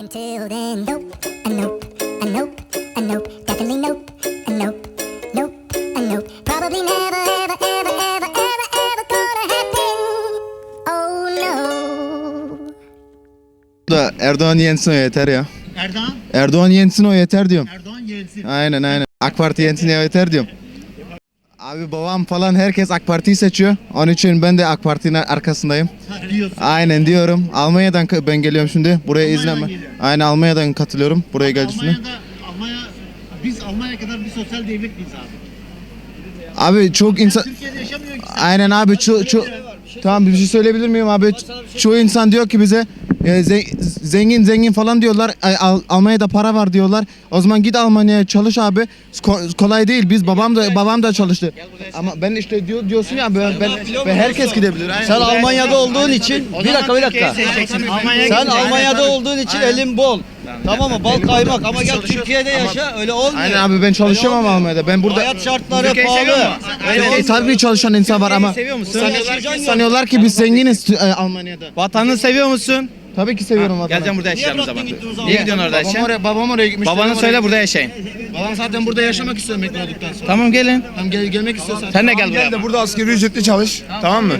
Until then, nope, a nope, a nope, a nope, definitely nope, a nope, nope, a nope. Probably never, ever, ever, ever, ever, ever gonna happen. Oh no. Da Erdoğan yensin o yeter ya. Erdoğan, Erdoğan yensin o yeter diyorum. Erdoğan yensin. Aynen aynen. AK Parti yensin ya yeter diyorum. Abi babam falan herkes AK Parti'yi seçiyor. Onun için ben de AK Parti'nin arkasındayım. Diyorsun. Aynen diyorum. Almanya'dan ben geliyorum şimdi. Buraya izleme. Aynen Almanya'dan katılıyorum. Buraya geldi şimdi. Almanya'da, Almanya, biz Almanya kadar bir sosyal devlet miyiz abi? Abi çok insan... Türkiye'de yaşamıyor ki. Aynen abi ço ço Tamam bir şey söyleyebilir miyim abi? Ç- Çoğu insan diyor ki bize e, ze- zengin zengin falan diyorlar. Ay, Al- Almanya'da para var diyorlar. O zaman git Almanya'ya çalış abi. Ko- kolay değil. Biz babam da babam da çalıştı. Ama ben işte diyor diyorsun ya ben, ben, ben herkes gidebilir. Aynen. Sen Almanya'da olduğun için bir dakika bir dakika. Sen. Almanya'da olduğun için elin bol. Tamam mı? Bal kaymak ama gel Türkiye'de yaşa öyle olmuyor. Aynen abi ben çalışıyorum ama Almanya'da. Ben burada Hayat şartları pahalı. E, tabii çalışan insan var ama seviyor musun? sanıyorlar ki, sanıyorlar ki biz zenginiz e, Almanya'da. Vatanını seviyor musun? Tabii ki seviyorum vatanı. Geleceğim burada yaşayalım o zaman. Niye gidiyorsun orada Babam oraya, babam oraya gitmiş. Babanı söyle oraya burada yaşayın. Babam zaten burada yaşamak istiyor emekli olduktan sonra. Tamam gelin. Tamam gel, gelmek istiyorsan. Sen de gel buraya. Gel de burada asgari ücretli çalış. Tamam mı?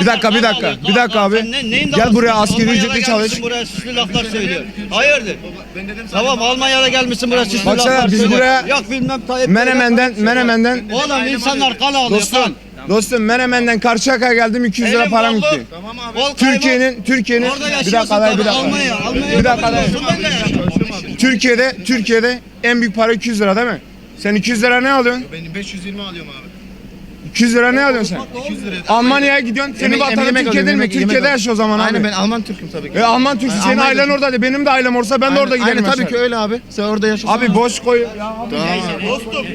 Bir dakika bir dakika. Bir dakika abi. Sen ne- neyin Gel buraya asgari ücretli çalış. Buraya süslü laflar söylüyor. Hayırdır? Tamam Almanya'da gelmişsin buraya süslü Baksana, laflar biz söylüyor. buraya Yok bilmem Tayyip. Menemen'den Menemen'den Oğlum insanlar kan alıyor kan. Dostum Menemen'den Karşıyaka'ya geldim 200 lira param gitti. Bol kaymak. Türkiye'nin Türkiye'nin Orada bir yaşıyorsun dakika ver, bir tabii. dakika. Almanya, Almanya. Bir dakika ver. Ben de yaşıyorum. Türkiye'de Türkiye'de en büyük para 200 lira değil mi? Sen 200 lira ne alıyorsun? Ben 520 alıyorum abi. 200 lira ne alıyorsun sen? 200 lira. Almanya'ya gidiyorsun. Senin Yemek- vatanın yemek Türkiye alıyorum, değil mi? yemek- yemek Türkiye'de alıyorum. yaşa o zaman abi. Aynen ben Alman Türk'üm tabii ki. E, Alman Türk'ü senin Almanya'da- ailen oradaydı. Benim de ailem olsa ben de orada giderim. Aynen tabii yaşarım. ki öyle abi. Sen orada yaşasın. Abi boş koy. Dostum, dostum,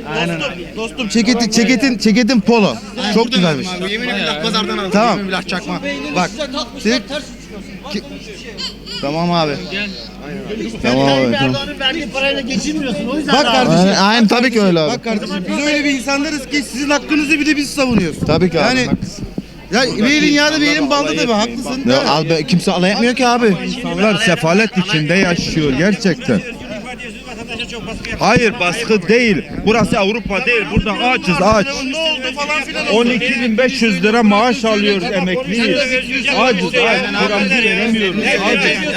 dostum. Ceketin, ceketin, ceketin polo. Çok güzelmiş. Abi, yemin ederim pazardan aldım. Tamam. Yemin billah çakma. Bak. Bak. Takmışlar ters uçuyorsun. Tamam abi. Tamam abi. Tayyip Tamam. Erdoğan'ın verdiği parayla geçinmiyorsun. O yüzden Bak abi. kardeşim. Aynen, aynen tabii ki öyle abi. Bak kardeşim biz öyle bir insanlarız ki sizin hakkınızı bir de biz savunuyoruz. Tabii ki abi. Yani haklısın. ya bir elin yağda bir elin balda tabii haklısın. Ya, al be, kimse alay etmiyor ki abi. İnsanlar sefalet içinde yaşıyor gerçekten. Hayır baskı değil. Burası Avrupa değil. Burada açız aç. 12.500 lira maaş alıyoruz emekliyiz. Acız aç. Paramızı veremiyoruz.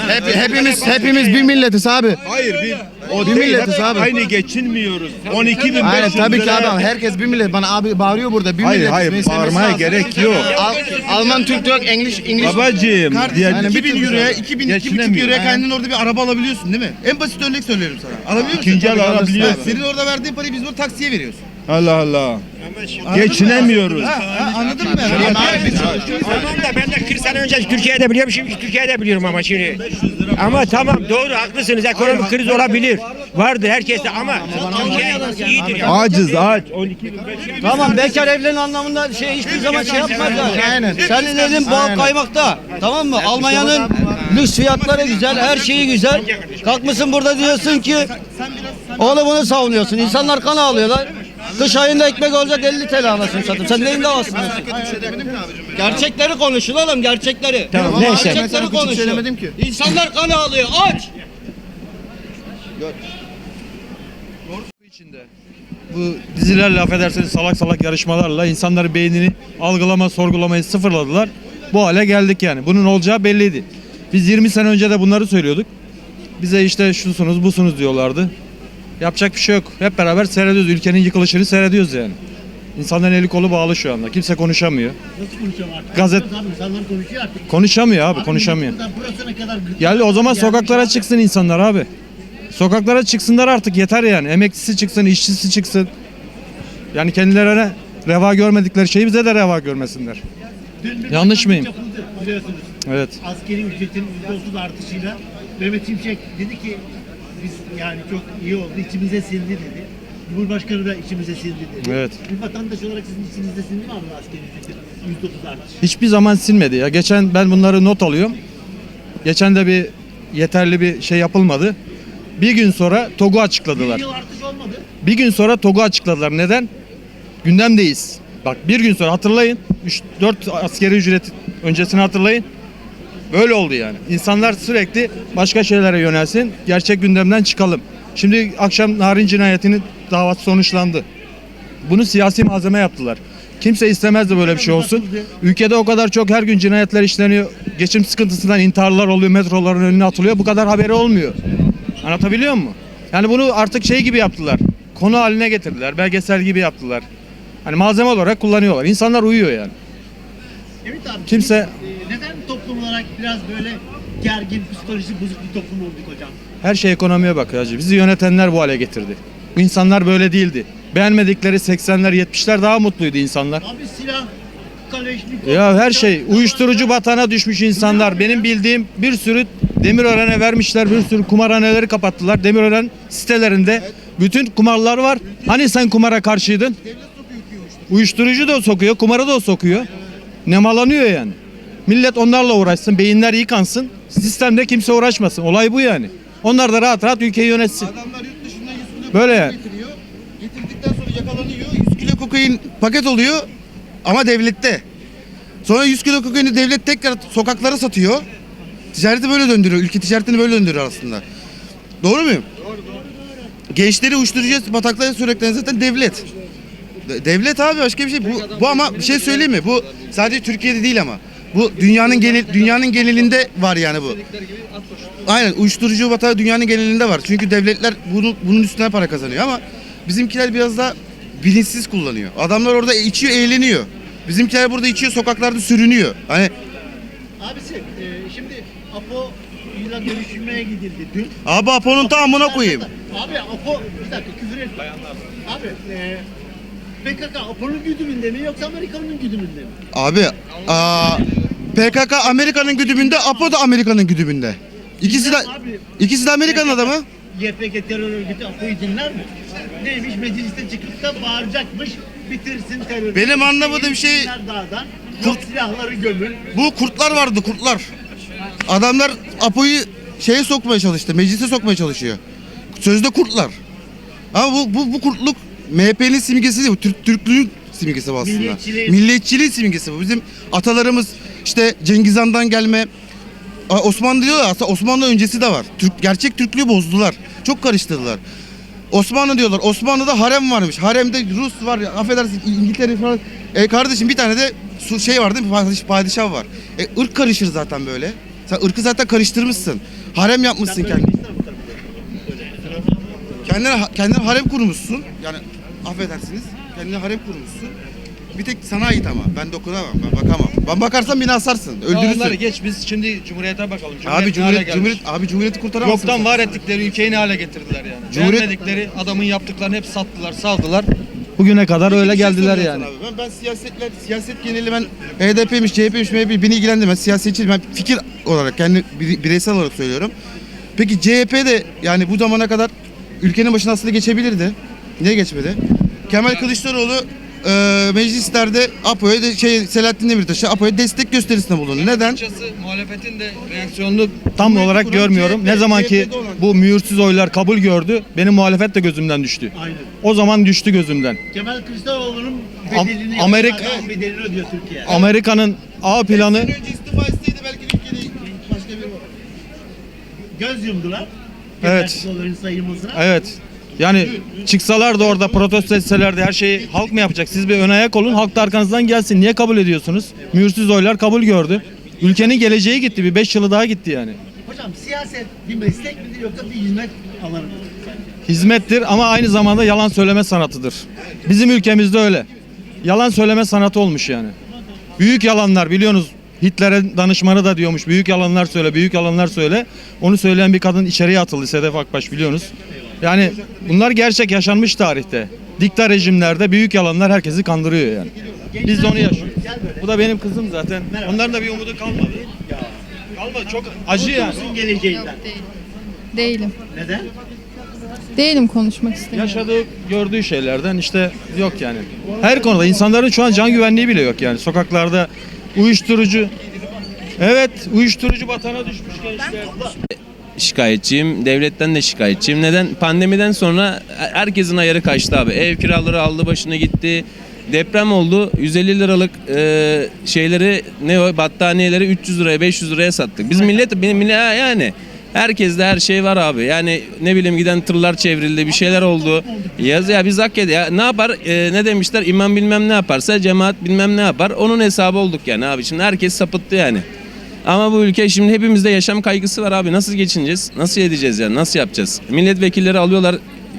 Hep, hepimiz hepimiz bir milletiz abi. Hayır bir o Bir değil. milletiz Hep abi. Aynı geçinmiyoruz. 12.500 Aynen tabii ki abi. Herkes bir millet. Bana abi bağırıyor burada. Bir Hayır milletiz. hayır istemesi bağırmaya gerek yok. Al, Alman Türk yok. English English. Babacığım. diğer- Aynen, bir 2000 türlü euroya, abi. 2000 2,5 Geçinemiyor. euroya kendin orada bir araba alabiliyorsun değil mi? En basit örnek söylüyorum sana. Alabiliyor musun? İkinci el alabiliyorsun. abi. Senin orada verdiğin parayı biz burada taksiye veriyoruz. Allah Allah. Geçinemiyoruz. Ha, ha, anladın mı? Tamam da ben de 40 sene önce Türkiye'de biliyorum şimdi Türkiye'de biliyorum ama şimdi. Ama tamam doğru haklısınız ekonomik kriz olabilir. Vardır herkeste ama Türkiye iyidir ya. Aciz aç. 12.500 Tamam bekar evlenin anlamında şey hiçbir zaman şey yapmaz yani. Aynen. Senin elin bol Aynen. kaymakta. Tamam mı? Almanya'nın lüks fiyatları güzel, her şeyi güzel. Kalkmışsın burada diyorsun ki oğlum bunu savunuyorsun. İnsanlar kan ağlıyorlar. Kış ayında ekmek olacak 50 TL anasını satayım. Sen neyin davasın? Gerçekleri konuşun oğlum gerçekleri. Tamam, Ama neyse. Gerçekleri konuşun. ki. İnsanlar kan ağlıyor aç. Bu dizilerle affedersiniz salak salak yarışmalarla insanların beynini algılama sorgulamayı sıfırladılar. Bu hale geldik yani. Bunun olacağı belliydi. Biz 20 sene önce de bunları söylüyorduk. Bize işte şusunuz busunuz diyorlardı. Yapacak bir şey yok. Hep beraber seyrediyoruz. Ülkenin yıkılışını seyrediyoruz yani. İnsanların eli kolu bağlı şu anda. Kimse konuşamıyor. Nasıl konuşuyor artık? Gazet- Abi insanlar konuşuyor artık. Konuşamıyor abi, Abi konuşamıyor. Burasına kadar Geldi o zaman sokaklara abi. çıksın insanlar abi. Sokaklara çıksınlar artık yeter yani. Emeklisi çıksın, işçisi çıksın. Yani kendilerine reva görmedikleri şeyi bize de reva görmesinler. Yanlış mıyım? yapıldı. Evet. Askeri ücretin %30 artışıyla Mehmet Şimşek dedi ki biz yani çok iyi oldu içimize sindi dedi. Cumhurbaşkanı da içimize sindi dedi. Evet. Bir vatandaş olarak sizin içinizde sindi mi abi askeri ücretin %30 artışı? Hiçbir zaman silmedi ya. Geçen ben bunları not alıyorum. Geçen de bir yeterli bir şey yapılmadı. Bir gün sonra TOG'u Bir açıkladılar. yıl artış olmadı. Bir gün sonra TOG'u açıkladılar. Neden? Gündemdeyiz. Bak bir gün sonra hatırlayın. 3-4 askeri ücret öncesini hatırlayın. Böyle oldu yani. İnsanlar sürekli başka şeylere yönelsin. Gerçek gündemden çıkalım. Şimdi akşam Narin cinayetinin davası sonuçlandı. Bunu siyasi malzeme yaptılar. Kimse istemezdi böyle bir şey olsun. Ülkede o kadar çok her gün cinayetler işleniyor. Geçim sıkıntısından intiharlar oluyor, metroların önüne atılıyor. Bu kadar haberi olmuyor. Anlatabiliyor muyum? Yani bunu artık şey gibi yaptılar. Konu haline getirdiler. Belgesel gibi yaptılar. Hani malzeme olarak kullanıyorlar. İnsanlar uyuyor yani. Evet abi. Kimse- toplum olarak biraz böyle gergin, psikolojisi bozuk bir toplum olduk hocam? Her şey ekonomiye bakıyor hacı. Bizi yönetenler bu hale getirdi. İnsanlar böyle değildi. Beğenmedikleri 80'ler 70'ler daha mutluydu insanlar. Abi silah, kaleşnikov... Ya her şey uyuşturucu batana düşmüş insanlar. Benim bildiğim bir sürü Demirören'e vermişler. Bir sürü kumarhaneleri kapattılar. Demirören sitelerinde bütün kumarlar var. Hani sen kumara karşıydın? Uyuşturucu da o sokuyor, kumarı da sokuyor. Nemalanıyor yani. Millet onlarla uğraşsın, beyinler yıkansın. Sistemde kimse uğraşmasın. Olay bu yani. Onlar da rahat rahat ülkeyi yönetsin. Adamlar yurt dışından 100 kilo Böyle kokain yani. getiriyor. Getirdikten sonra yakalanıyor. 100 kilo kokain paket oluyor ama devlette. Sonra 100 kilo kokaini devlet tekrar sokaklara satıyor. Ticareti böyle döndürüyor. Ülke ticaretini böyle döndürüyor aslında. Doğru muyum? Gençleri uyuşturucuya bataklığa sürükleyen zaten devlet. De- Devlet abi başka bir şey. Bu, bu ama bir şey söyleyeyim mi? Bu sadece Türkiye'de değil ama. Bu dünyanın genel dünyanın genelinde var yani bu. Aynen uyuşturucu batağı dünyanın genelinde var. Çünkü devletler bunu, bunun üstüne para kazanıyor ama bizimkiler biraz da bilinçsiz kullanıyor. Adamlar orada içiyor, eğleniyor. Bizimkiler burada içiyor, sokaklarda sürünüyor. Hani Abisi e, şimdi Apo ile görüşmeye gidildi dün. abi Apo'nun tamamına koyayım. Abi Apo bir dakika küfür etme. Abi e, PKK Apo'nun güdümünde mi yoksa Amerika'nın güdümünde mi? Abi aa, PKK Amerika'nın güdümünde, Apo da Amerika'nın güdümünde. İkisi de Abi, ikisi de Amerikan adamı. YPG terör örgütü Apo'yu dinler mi? Neymiş mecliste çıkıp da bağıracakmış bitirsin terörü. Benim anlamadığım şey- Dağdan, yok silahları gömün. Bu kurtlar vardı, kurtlar. Adamlar Apo'yu şeye sokmaya çalıştı, meclise sokmaya çalışıyor. Sözde kurtlar. Ama bu bu, bu kurtluk MHP'nin simgesi değil, bu Türk Türklüğün simgesi bu aslında. Milliyetçiliğin. Milliyetçiliğin simgesi bu. Bizim atalarımız işte Cengiz Han'dan gelme Osmanlı diyorlar aslında Osmanlı öncesi de var. Türk gerçek Türklüğü bozdular. Çok karıştırdılar. Osmanlı diyorlar. Osmanlı'da harem varmış. Haremde Rus var. ya, Affedersin İngiltere falan. E kardeşim bir tane de su şey var değil mi? Padişah, padişah var. E ırk karışır zaten böyle. Sen ırkı zaten karıştırmışsın. Harem yapmışsın kendine. Kendine, kendine harem kurmuşsun. Yani affedersiniz. Kendine harem kurmuşsun. Bir tek sana ait ama. Ben dokunamam. Ben bakamam. Ben bakarsam beni asarsın. Ya onları Öldürürsün. geç biz şimdi Cumhuriyete bakalım. Cumhuriyet Abi ne hale Cumhuriyet, gelmiş? Cumhuriyet, abi Cumhuriyeti kurtaramazsın. Yoktan sen. var ettikleri ülkeyi ne hale getirdiler yani. Cumhuriyet- Beğenmedikleri adamın yaptıklarını hep sattılar, saldılar. Bugüne kadar öyle Bir şey geldiler yani. Abi. Ben, ben siyasetler, siyaset geneli ben HDP'miş, CHP'miş, MHP beni ilgilendirmez. Siyasetçiyim. Ben fikir olarak, kendi bire- bireysel olarak söylüyorum. Peki CHP de yani bu zamana kadar ülkenin başına aslında geçebilirdi. Niye geçmedi? Kemal Kılıçdaroğlu e, meclislerde APO'ya de, şey Selahattin Demirtaş'a APO'ya destek gösterisinde bulundu. Neden? Açıkçası muhalefetin de reaksiyonunu tam olarak kuran görmüyorum. CHP, Ne zaman ki CHP'de olan- bu mühürsüz oylar kabul gördü, benim muhalefet de gözümden düştü. Aynen. O zaman düştü gözümden. Kemal Kılıçdaroğlu'nun Am- bedelini Amerika- yapıyorlar, bedelini ödüyor Türkiye. Amerika'nın A planı önce istifa etseydi belki ülkede başka bir Göz yumdular. Evet. Kılıçdaroğlu'nun sayılmasına. Evet. Yani çıksalar da orada protesto etseler de her şeyi halk mı yapacak? Siz bir ön ayak olun, halk da arkanızdan gelsin. Niye kabul ediyorsunuz? Mühürsüz oylar kabul gördü. Ülkenin geleceği gitti. Bir 5 yılı daha gitti yani. Hocam siyaset bir meslek midir yoksa bir hizmet alanı mıdır? Hizmettir ama aynı zamanda yalan söyleme sanatıdır. Bizim ülkemizde öyle. Yalan söyleme sanatı olmuş yani. Büyük yalanlar biliyorsunuz. Hitler'e danışmanı da diyormuş. Büyük yalanlar söyle, büyük yalanlar söyle. Onu söyleyen bir kadın içeriye atıldı Sedef Akbaş biliyorsunuz. Yani bunlar gerçek yaşanmış tarihte. Dikta rejimlerde büyük yalanlar herkesi kandırıyor yani. Biz de onu yaşıyoruz. Bu da benim kızım zaten. Onların da bir umudu kalmadı. Kalmadı çok acı yani. Geleceğinden. Değilim. Değilim. Neden? Değilim konuşmak istemiyorum. Yaşadığı, gördüğü şeylerden işte yok yani. Her konuda insanların şu an can güvenliği bile yok yani. Sokaklarda uyuşturucu Evet, uyuşturucu batana düşmüş gençler. Şikayetçiyim. Devletten de şikayetçiyim. Neden? Pandemiden sonra herkesin ayarı kaçtı abi. Ev kiraları aldı başına gitti. Deprem oldu. 150 liralık e, şeyleri ne o battaniyeleri 300 liraya 500 liraya sattık. Biz millet millet yani herkeste her şey var abi. Yani ne bileyim giden tırlar çevrildi, bir şeyler oldu. Yaz ya biz hak. Ya ne yapar? E, ne demişler? İmam bilmem ne yaparsa cemaat bilmem ne yapar. Onun hesabı olduk yani abi. Şimdi herkes sapıttı yani. Ama bu ülke şimdi hepimizde yaşam kaygısı var abi. Nasıl geçineceğiz? Nasıl edeceğiz yani? Nasıl yapacağız? Milletvekilleri alıyorlar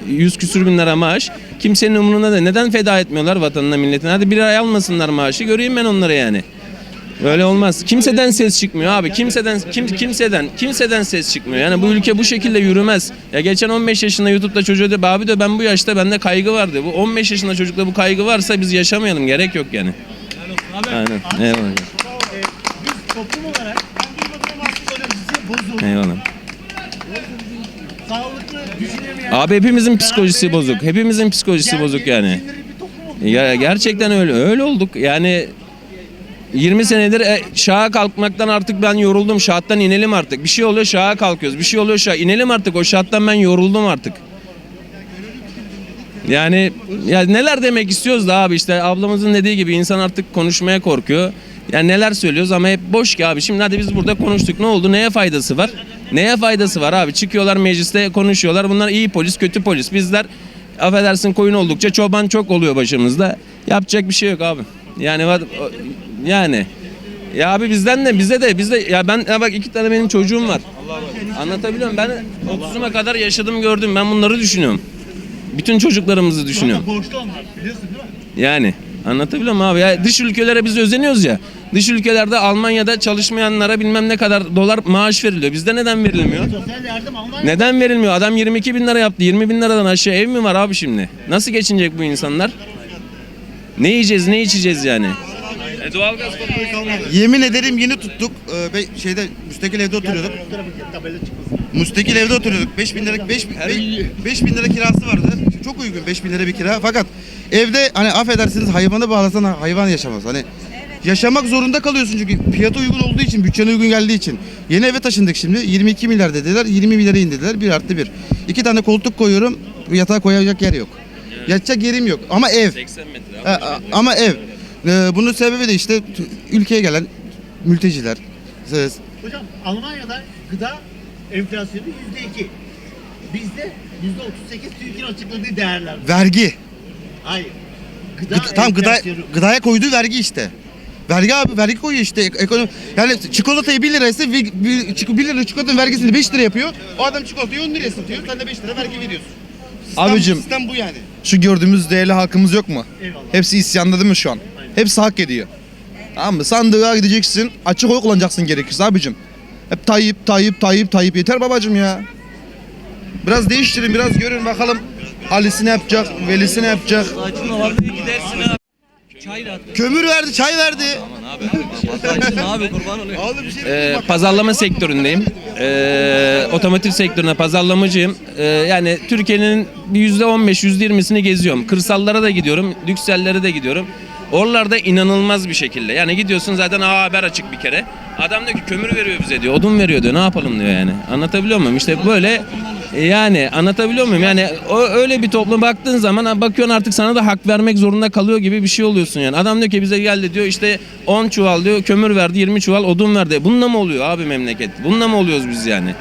100 küsür bin lira maaş. Kimsenin umurunda da neden feda etmiyorlar vatanına milletine? Hadi bir ay almasınlar maaşı göreyim ben onları yani. Böyle olmaz. Kimseden ses çıkmıyor abi. Kimseden kim kimseden kimseden ses çıkmıyor. Yani bu ülke bu şekilde yürümez. Ya geçen 15 yaşında YouTube'da çocuğa de abi de ben bu yaşta bende kaygı vardı. Bu 15 yaşında çocukta bu kaygı varsa biz yaşamayalım. Gerek yok yani. Aynen. Eyvallah. Toplum olarak kendi bakım psikolojisi bozuk. Eyvallah. Sağlıklı düşünemeyen Abi hepimizin psikolojisi bozuk. Hepimizin psikolojisi bozuk yani. bir. Ya gerçekten öyle. Öyle olduk. Yani 20 senedir e, şaha kalkmaktan artık ben yoruldum. Şahattan inelim artık. Bir şey oluyor şaha kalkıyoruz. Bir şey oluyor şaha. inelim artık. O şahattan ben yoruldum artık. Yani ya neler demek istiyoruz da abi işte ablamızın dediği gibi insan artık konuşmaya korkuyor. Yani neler söylüyoruz ama hep boş ki abi. Şimdi hadi biz burada konuştuk. Ne oldu? Neye faydası var? Neye faydası var abi? Çıkıyorlar mecliste konuşuyorlar. Bunlar iyi polis, kötü polis. Bizler affedersin koyun oldukça çoban çok oluyor başımızda. Yapacak bir şey yok abi. Yani yani ya abi bizden de bize de bizde ya ben ya bak iki tane benim çocuğum var. Anlatabiliyor muyum? Ben 30'uma kadar yaşadım gördüm. Ben bunları düşünüyorum. Bütün çocuklarımızı düşünüyorum. Borçlu onlar biliyorsun değil mi? Yani anlatabiliyor muyum abi? Ya dış ülkelere biz özeniyoruz ya. Dış ülkelerde Almanya'da çalışmayanlara bilmem ne kadar dolar maaş veriliyor. Bizde neden verilmiyor? Neden verilmiyor? Adam 22 bin lira yaptı. 20 bin liradan aşağı ev mi var abi şimdi? Nasıl geçinecek bu insanlar? Ne yiyeceğiz, ne içeceğiz yani? E doğalgaz Yemin ederim yeni tuttuk. Ee, be- şeyde müstakil evde oturuyorduk. Müstakil evde oturuyorduk. 5 bin lira 5 5 bin lira kirası vardı. Çok uygun 5 bin lira bir kira. Fakat evde hani affedersiniz hayvanı bağlasan hayvan yaşamaz. Hani yaşamak zorunda kalıyorsun çünkü fiyatı uygun olduğu için, bütçene uygun geldiği için. Yeni eve taşındık şimdi. 22 milyar dediler. 20 milyara indirdiler. 1 artı 1. İki tane koltuk koyuyorum. Yatağa koyacak yer yok. Yatacak yerim yok. Ama ev. 80 metre Ha, a- ama ev. Ee, bunun sebebi de işte ülkeye gelen mülteciler. Ee, Hocam Almanya'da gıda enflasyonu yüzde iki. Bizde yüzde otuz sekiz TÜİK'in açıkladığı değerler. Vergi. Hayır. Gıda Gıda, tam gıda, gıdaya koyduğu vergi işte. Vergi abi vergi koyuyor işte Ek- ekonomi. Yani çikolatayı 1 liraysa 1, 1, lira çikolatanın vergisini 5 lira yapıyor. O adam çikolatayı 10 liraya satıyor. Sen de 5 lira vergi veriyorsun. Sistem, Abicim. Sistem bu yani. Şu gördüğümüz değerli halkımız yok mu? Eyvallah. Hepsi isyanda değil mi şu an? Hepsi hak ediyor. Tamam mı? Sandığa gideceksin. Açık oy kullanacaksın gerekirse abicim. Hep Tayyip, Tayyip, Tayyip, Tayyip. Yeter babacım ya. Biraz değiştirin, biraz görün bakalım. Ali'si ne yapacak, Veli'si ne yapacak? Kömür verdi, çay verdi. Ee, pazarlama sektöründeyim. Ee, otomotiv sektörüne pazarlamacıyım. Ee, yani Türkiye'nin yüzde 15, yüzde 20'sini geziyorum. Kırsallara da gidiyorum, lüksellere de gidiyorum. Oralarda inanılmaz bir şekilde. Yani gidiyorsun zaten A haber açık bir kere. Adam diyor ki kömür veriyor bize diyor, odun veriyor diyor. Ne yapalım diyor yani. Anlatabiliyor muyum? İşte böyle yani anlatabiliyor muyum? Yani o öyle bir toplum baktığın zaman bakıyorsun artık sana da hak vermek zorunda kalıyor gibi bir şey oluyorsun yani. Adam diyor ki bize geldi diyor işte 10 çuval diyor kömür verdi 20 çuval odun verdi. Bununla mı oluyor abi memleket? Bununla mı oluyoruz biz yani?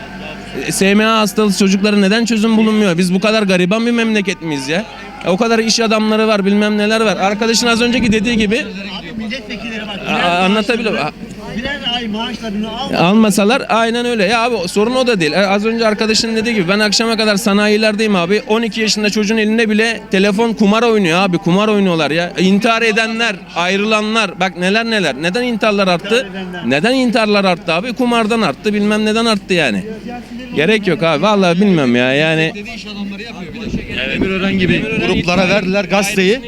E, SMA hastalığı çocuklara neden çözüm bulunmuyor? Biz bu kadar gariban bir memleket miyiz ya? E, O kadar iş adamları var bilmem neler var. Arkadaşın az önceki dediği gibi Abi milletvekilleri bak. a- anlatabiliyor. Ay maaşlarını al. Almasalar aynen öyle. Ya abi sorun o da değil. E, Az önce arkadaşın dediği gibi ben akşama kadar sanayilerdeyim abi. 12 yaşında çocuğun elinde bile telefon kumar oynuyor abi. Kumar oynuyorlar ya. E, İntihar edenler, ayrılanlar. Bak neler neler. Neden intiharlar arttı? Neden intiharlar arttı abi? Kumardan arttı. Bilmem neden arttı yani. Gerek yok abi. Vallahi bilmem ya. Yani Demirören gibi gruplara verdiler gazeteyi.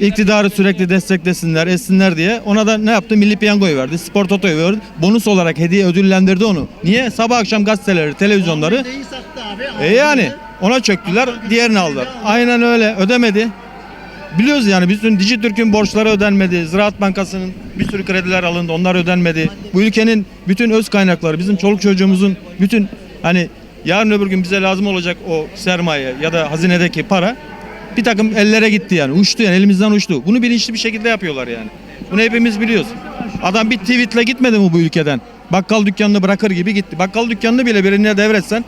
İktidarı sürekli desteklesinler, etsinler diye. Ona da ne yaptı? Milli Piyango'yu verdi, Spor Toto'yu verdi. Bonus olarak hediye ödüllendirdi onu. Niye? Sabah akşam gazeteleri, televizyonları. E yani ona çöktüler, diğerini aldılar. Aynen öyle. Ödemedi. Biliyoruz yani bütün Dijitürk'ün borçları ödenmedi. Ziraat Bankası'nın bir sürü krediler alındı. Onlar ödenmedi. Bu ülkenin bütün öz kaynakları, bizim çoluk çocuğumuzun bütün hani yarın öbür gün bize lazım olacak o sermaye ya da hazinedeki para bir takım ellere gitti yani. Uçtu yani elimizden uçtu. Bunu bilinçli bir şekilde yapıyorlar yani. Bunu hepimiz biliyoruz. Adam bir tweetle gitmedi mi bu ülkeden? Bakkal dükkanını bırakır gibi gitti. Bakkal dükkanını bile birine devretsen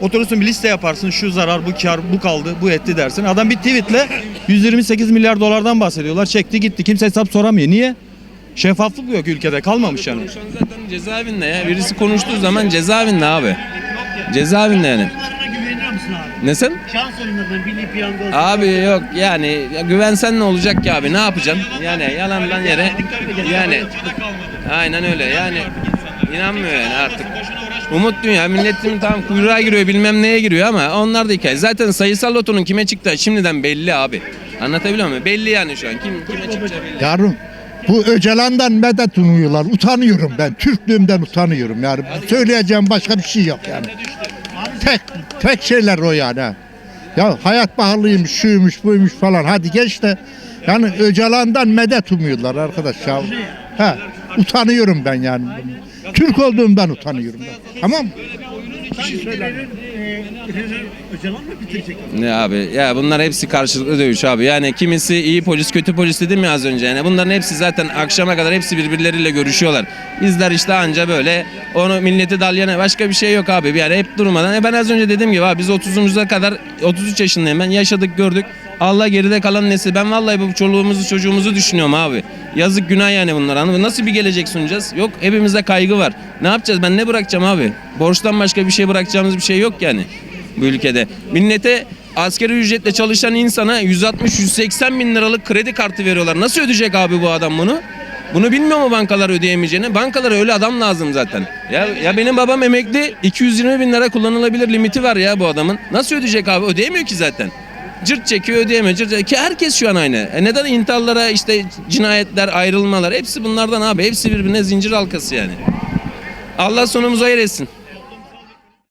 oturursun bir liste yaparsın. Şu zarar, bu kar, bu kaldı, bu etti dersin. Adam bir tweetle 128 milyar dolardan bahsediyorlar. Çekti gitti. Kimse hesap soramıyor. Niye? Şeffaflık yok ülkede. Kalmamış yani. Şu an zaten cezaevinde ya. Birisi konuştuğu zaman cezaevinde abi. Cezaevinde yani. Musun abi? Sen? Şans oyunlarından milli piyango olsun. Abi yok yani ya güvensen ne olacak ki abi ne yapacaksın? Yani yalandan yere yani aynen öyle yani inanmıyor yani artık. Umut dünya milletin tam kuyruğa giriyor bilmem neye giriyor ama onlar da hikaye. Zaten sayısal lotonun kime çıktığı şimdiden belli abi. Anlatabiliyor muyum? Belli yani şu an. Kim kime çıkacağı belli. Yavrum bu Öcalan'dan medet umuyorlar. Utanıyorum ben. Türklüğümden utanıyorum yani. Söyleyeceğim başka bir şey yok yani. Tek tek şeyler o yani. Ya hayat pahalıymış, şuymuş, buymuş falan. Hadi geç de yani Öcalan'dan medet umuyorlar arkadaş ya. Ha, utanıyorum ben yani. Türk olduğumdan utanıyorum ben. Tamam mı? Öcalan mı bitirecek? Ne abi ya bunlar hepsi karşılıklı dövüş abi. Yani kimisi iyi polis kötü polis dedim ya az önce yani. Bunların hepsi zaten akşama kadar hepsi birbirleriyle görüşüyorlar. Bizler işte anca böyle onu milleti dalyana başka bir şey yok abi. Yani hep durmadan. E ben az önce dediğim gibi abi biz 30'umuza kadar 33 yaşındayım ben yaşadık gördük. Allah geride kalan nesil. Ben vallahi bu çoluğumuzu çocuğumuzu düşünüyorum abi. Yazık günah yani bunlar. Anladın mı? Nasıl bir gelecek sunacağız? Yok hepimizde kaygı var. Ne yapacağız? Ben ne bırakacağım abi? Borçtan başka bir şey bırakacağımız bir şey yok yani bu ülkede. Millete askeri ücretle çalışan insana 160-180 bin liralık kredi kartı veriyorlar. Nasıl ödeyecek abi bu adam bunu? Bunu bilmiyor mu bankalar ödeyemeyeceğini? Bankalara öyle adam lazım zaten. Ya, ya benim babam emekli 220 bin lira kullanılabilir limiti var ya bu adamın. Nasıl ödeyecek abi? Ödeyemiyor ki zaten. Cırt çekiyor ödeyemiyor. Cırt çekiyor. Ki herkes şu an aynı. E neden intiharlara işte cinayetler, ayrılmalar hepsi bunlardan abi. Hepsi birbirine zincir halkası yani. Allah sonumuzu hayır etsin.